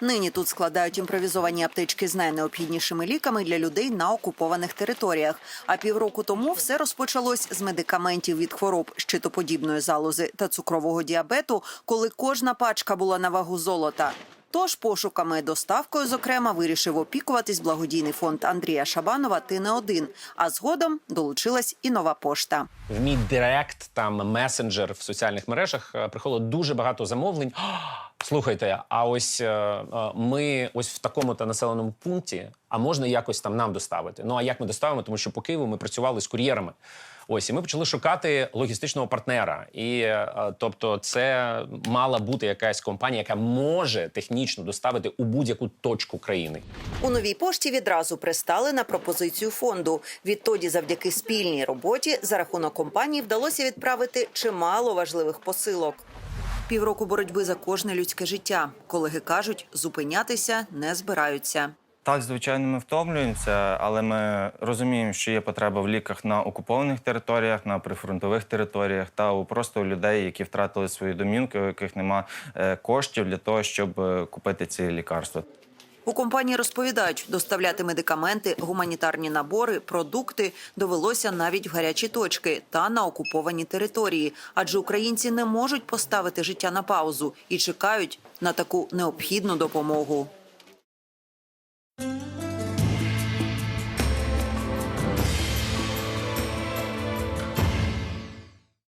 Нині тут складають імпровізовані аптечки з найнеобхіднішими ліками для людей на окупованих територіях. А півроку тому все розпочалось з медикаментів від хвороб щитоподібної залози та цукрового діабету, коли кожна пачка була на вагу золота. Тож пошуками доставкою, зокрема, вирішив опікуватись благодійний фонд Андрія Шабанова. Ти не один. А згодом долучилась і нова пошта. В мій директ, там месенджер в соціальних мережах е, приходило дуже багато замовлень. «А, Слухайте, а ось е, е, ми ось в такому та населеному пункті, а можна якось там нам доставити? Ну а як ми доставимо? Тому що по Києву ми працювали з кур'єрами. Ось і ми почали шукати логістичного партнера. І е, тобто, це мала бути якась компанія, яка може технічно доставити у будь-яку точку країни. У новій пошті відразу пристали на пропозицію фонду. Відтоді, завдяки спільній роботі, за рахунок компанії вдалося відправити чимало важливих посилок. Півроку боротьби за кожне людське життя. Колеги кажуть, зупинятися не збираються. Так, звичайно, ми втомлюємося, але ми розуміємо, що є потреба в ліках на окупованих територіях, на прифронтових територіях та у просто у людей, які втратили свої домівки, у яких нема е, коштів для того, щоб е, купити ці лікарства. У компанії розповідають, доставляти медикаменти, гуманітарні набори, продукти довелося навіть в гарячі точки та на окуповані території, адже українці не можуть поставити життя на паузу і чекають на таку необхідну допомогу.